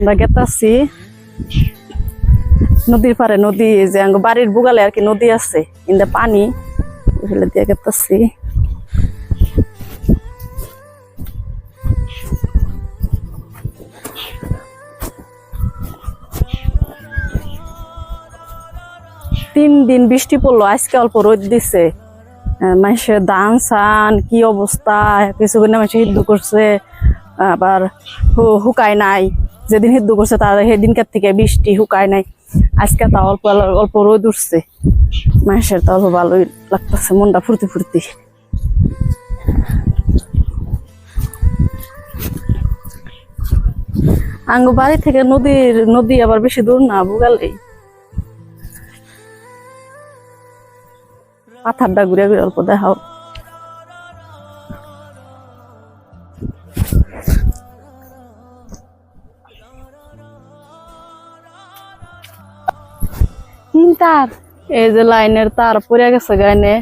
আমরা গেতাছি নদীর পারে নদী যে বাড়ির বুগালে আর কি নদী আছে ইন্দা পানি, এগুলো দিয়ে গেতাছি। তিন দিন বৃষ্টি পড়ল, আজকে অল্প রোদ দিছে। মানুষের ধান সান কি অবস্থা, কিছু করে মানুষ হিদ্দু করছে, আবার হুকায় নাই। যেদিন হিদ্দু করছে তার সেদিনকার থেকে বৃষ্টি হুকায় নাই। আজকে তা অল্প অল্প রোদ উঠছে। মানুষের তো অল্প ভালোই লাগতেছে, মনটা ফুর্তি ফুর্তি। আঙ্গ বাড়ি থেকে নদীর, নদী আবার বেশি দূর না বুগালেই পাথারটা ঘুরে ঘুরে অল্প দেখাও। তিন তার এই যে লাইনের তার পড়ে গেছে গাইনে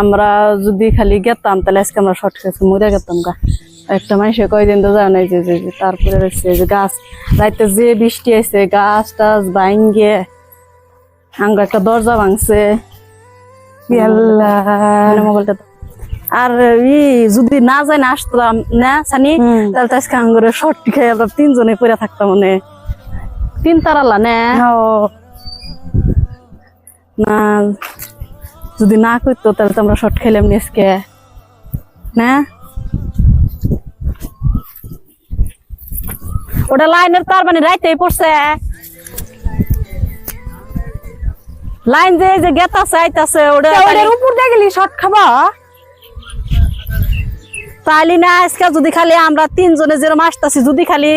আমরা যদি খালি গেতাম তাহলে আজকে আমরা শর্ট খেয়েছি মরে গেতাম গা। একটা মানুষে কয়দিন তো জানাই যে যে তারপরে রয়েছে যে গাছ। রাইতে যে বৃষ্টি আছে গাছ টাছ ভাঙ্গে আঙ্গ একটা দরজা ভাঙছে। আর ই যদি না যায় না আসতাম না সানি। তাহলে আজকে আঙ্গুরে শর্ট খেয়ে তিনজনে পড়ে থাকতাম মানে। তিন তারালা না? না যদি না করতো তাহলে তো আমরা শর্ট খেলাম আজকে। না? ওটা লাইনের তার মানে রাইতেই পড়ছে। লাইন যে যে গেতাছে আইতাছে ওটা ওটার উপর দিয়ে গেলি শর্ট খাবা? তাইলে না আজকে যদি খালি আমরা তিনজনে যেরকম আসতাছি যদি খালি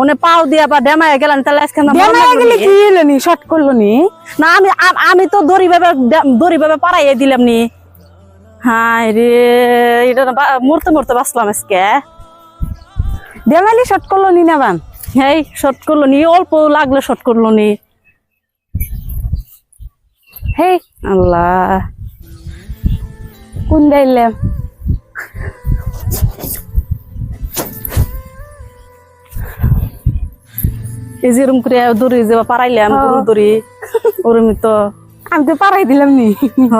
ওনে পাও দিয়া বা ডেমায় গেলাম তাহলে আজকে আমরা গেলে কি হলো নি শর্ট করল নি? না আমি আমি তো দড়ি ভাবে দড়ি ভাবে পাড়াইয়ে দিলাম নি। হাই রে এটা মরতে মরতে বাঁচলাম আজকে। বেমালি শর্ট করল নি না বান? হেই শর্ট করল নি অল্প লাগলে শর্ট করল নি। হেই আল্লাহ। কোন দাইলে এই যেরকম করে দড়ি যে পাড়াইলাম হ্যাঁ। গরু দড়ি ওরমই তো। আমি তো পারাই দিলাম নি। হ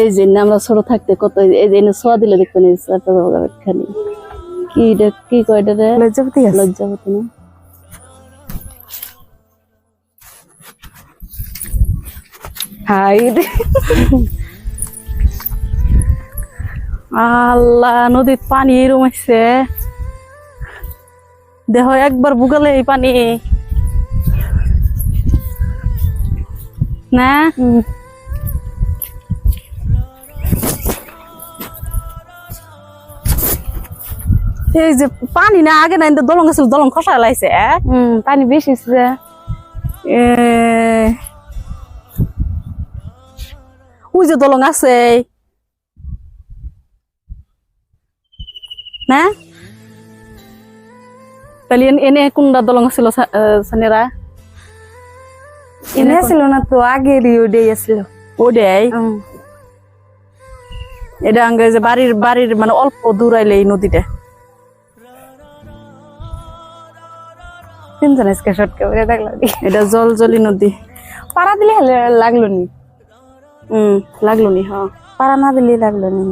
এই যে আমরা ছোট থাকতে কত এই যে এনে ছোয়া দিলে দেখতে নেই খালি। কি কি কয় এটা রে? লজ্জাপতি আছে। লজ্জাবতী না? হাই আল্লাহ নদীর পানি এরম আসছে দেহ একবার বুগালে এই পানি। না। এই যে পানি না আগে না দলং আছিল দলং খসা লাইছে পানি বেশি ওই যে দলং আছে না? তাহলে এনে- কোনটা দলং আছিল সানেরা? এনে ছিল না তো আগে ওটাই আসলো ওটাই এটা আঙ্গে যে বাড়ির বাড়ির মানে অল্প দূর আইলে এই নদীটা। তিনজন আজকে এটা জল জলি নদী। পাড়া দিলে লাগল নি। হম লাগল নি হ্যাঁ। পাড়া না দিলে লাগল নি।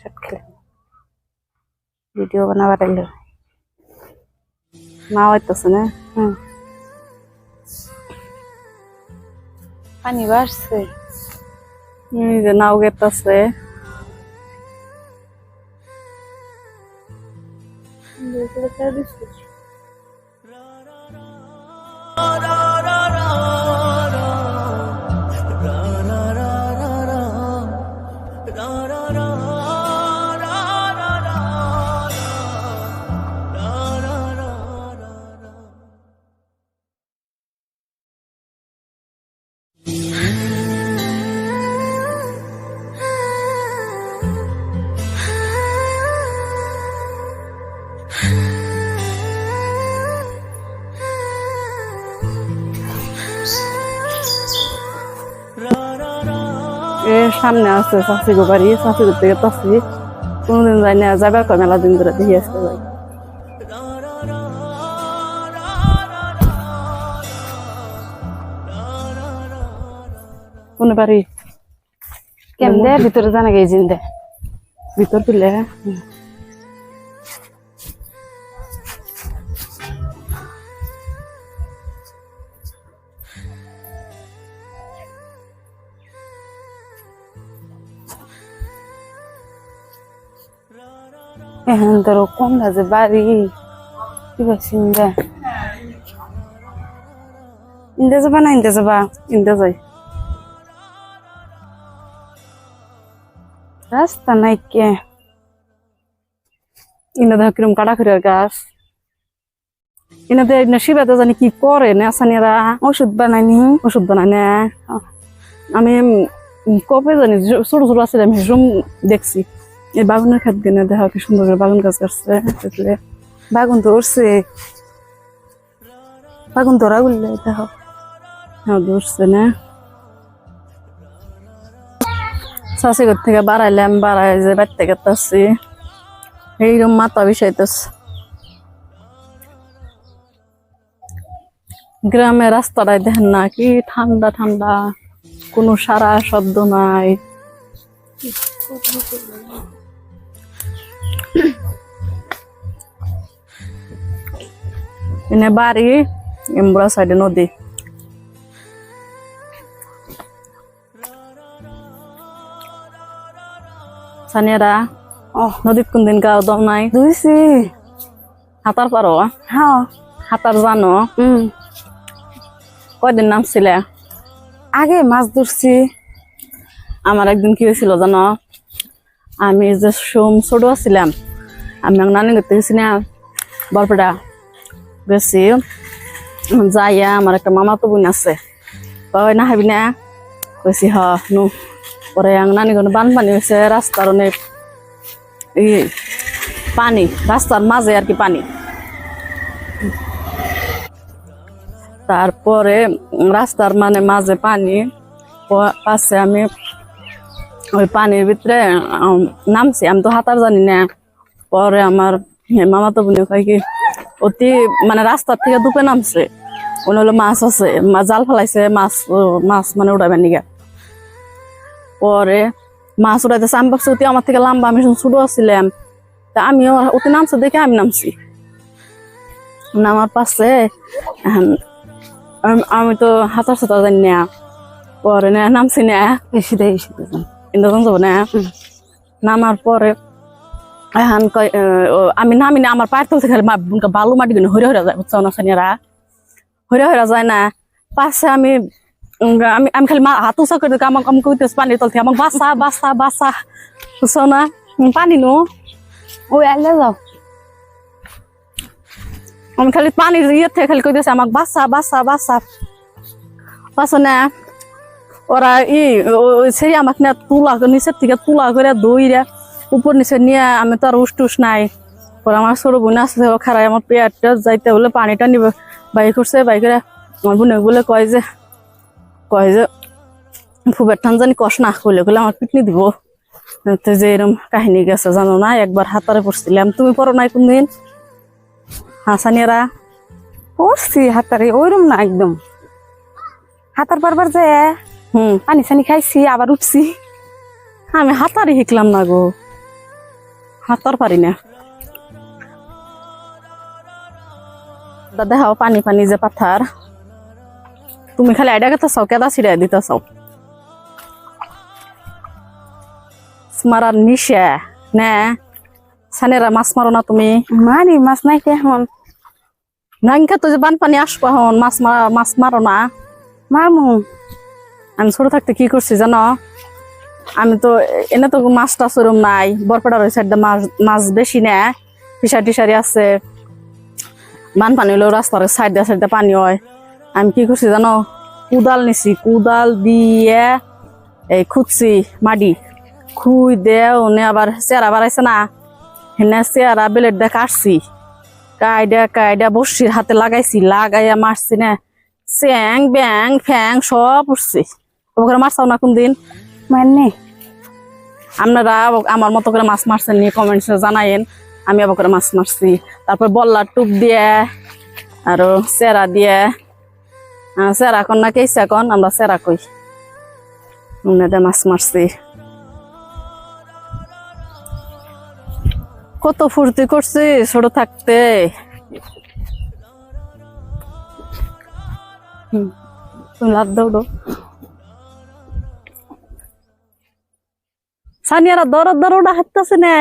শট খেলে। ভিডিও বানাবার এলো মা হইতেছে না? হুম পানি বাড়ছে যে নাও গেতাছে দিচ্ছে সামনে আছে চাষি গো বাড়ি চাষি ঘর থেকে তাছি কোনোদিন যাই না যাবার কয় মেলা দিন ধরে দেখি আসতে যাই। কোন বাড়ি? কেমনে? ভিতরে জানা গেছি দে ভিতর তুলে এখন তোর কোন আছে বাড়ি কি বলছি দে ইন্দে যাবা না ইন্দে যাবা ইন্দা যাই রাস্তা নাই কে ইন্দা দেখো কিরম কাটা খড়ের গাছ ইনাদের শিবাতে জানি কি করে না আসানিরা ওষুধ বানাইনি ওষুধ বানায় না আমি কবে জানি ছোট ছোট আছে আমি সেরকম দেখছি এই বাগানের খাত দিনে দেখা কি সুন্দর করে বাগান গাছ কাটছে দেখলে। বাগুন উঠছে বাগুন ধরা গুললে দেখো হ্যাঁ ধরছে না। শাশি ঘর থেকে বাড়াইলাম, বাড়াই যে বাড়ি থেকে এইরকম মাথা বিষাইতেছে। গ্রামের রাস্তাটাই দেখেন না, কি ঠান্ডা ঠান্ডা। কোনো সারা শব্দ নাই। এনে বাড়ি এমবুড়া সাইডে নদী সানিয়ারা ও নদীত কোনদিন গাও দম নাই দুইছি হাতার পারো হাতার জানো উম কয়দিন নামছিলে আগে মাছ ধরছি আমার একদিন কি হয়েছিল জানো আমি যে সোম ছোট ছিলাম, আমি নানি করতে গেছি না বরপেটা গেছি। যাইয়া আমার একটা মামা তো বোন আছে। কয়, না হাবি না কইছি, হ, নু। পরে আং নানি কোনো বানপানি হয়েছে, রাস্তার অনেক ই, পানি, রাস্তার মাঝে আর কি পানি। তারপরে রাস্তার মানে মাঝে পানি পাশে আমি ওই পানির ভিতরে নামছি। আমি তো হাতার জানি না। পরে আমার মামা তো বোনে কয় কি, অতি মানে রাস্তার থেকে দুপে নামছে। ওনে হলো, মাছ আছে। জাল ফেলাইছে, মাছ মাছ মানে উঠাবেন নিগা। পরে মাছ উঠাইতেছে আমি ভাবছি, অতি আমার থেকে লম্বা আমি ছোট ছিলাম তা আমিও অতি নামছে দেখে আমি নামছি। নামার পাশে আমি তো হাতার সাঁতার জানি না। পরে না, নামছি না। এসে দে এসে ইন্দ্রজন যাব না। নামার পরে এখন আমি নামি না আমার পায়ের তল থেকে খালি বালু মাটি কিনে হরে হরে যায় বুঝছ না সানিয়ারা? হরে হরে যায় না। পাশে আমি আমি আমি খালি মা হাত উঁচা করে আমাকে আমি কইতেছি পানির তল থেকে আমাকে বাসা বাসা বাসা বুঝছ না? পানি নো? ওই আইলে যাও। আমি খালি পানির ইয়ে থেকে খালি কইতেছে আমাকে বাসা বাসা বাসা। বাসা না। ওরা ই সেই আমাকে না তুলা নিচের থেকে তুলা করে দইরা উপর নিচে নিয়ে আমি তো আর উস টুস নাই। পরে আমার ছোট বোন আছে, ও খারাই আমার পেটটা যাইতে বলে পানিটা নিবে। বাইক করছে বাইক করে আমার বোনে বলে কয় যে কয় যে ফুবের টান জানি কষ না করলে বলে আমার পিটনি দিব। তো যে এরম কাহিনী গেছে, জানো না? একবার হাতারে পড়ছিলাম। তুমি পড়ো নাই কোনদিন? হাসানিয়ারা? পড়ছি হাতারে, ওইরম না একদম। হাতার পারবার যে হুম। পানি সানি খাইছি আবার উঠছি। আমি হাতারে শিখলাম না গো। হাতার পারি না। দেখাও পানি পানি যে পাথার। তুমি খালি আইডা কথা চাও কেদা ছিড়াই দিতে চাও মারার নিশা নে। সানেরা মাছ মারো না তুমি। মারি মাছ নাই এখন? নাঙ্কা তো যে বানপানি আসবা হন মাছ মারা মাছ মারো না। মারমু আমি ছোট থাকতে কি করছি জানো? আমি তো, এনে তো মাছ টাছ ওরম নাই। বরপেটার ওই সাইডে মাছ মাছ বেশি না। ফিসারি টিসারি আছে। বানপানি হলেও রাস্তার সাইডে সাইডে পানি হয়। আমি কি করছি জানো? কুদাল নিছি। কুদাল দিয়ে এই খুঁজছি মাটি। খুই দে ওনে আবার চেহারা বাড়াইছে না। হেনে চেহারা বেলেট দিয়ে কাটছি। কায়দা কায়দা বসির হাতে লাগাইছি। লাগাইয়া মারছি না। চ্যাং, ব্যাং, ফ্যাং সব উঠছে। ওখানে মারছাও না কোনদিন? মারনে আপনারা আমার মতো করে মাছ মারছেন নিয়ে কমেন্টসে জানাইন আমি আবার করে মাছ মারছি। তারপর বল্লার টুপ দিয়ে আরও চেরা দিয়ে। চেরা কন না কেসা কন আমরা চেরা কই। উনাদের মাছ মারছি। কত ফুর্তি করছি ছোট থাকতে। হুম, তুমি লাভ দৌড়ো সানিয়ারা দরদ দরোডা হাঁটতেছে না।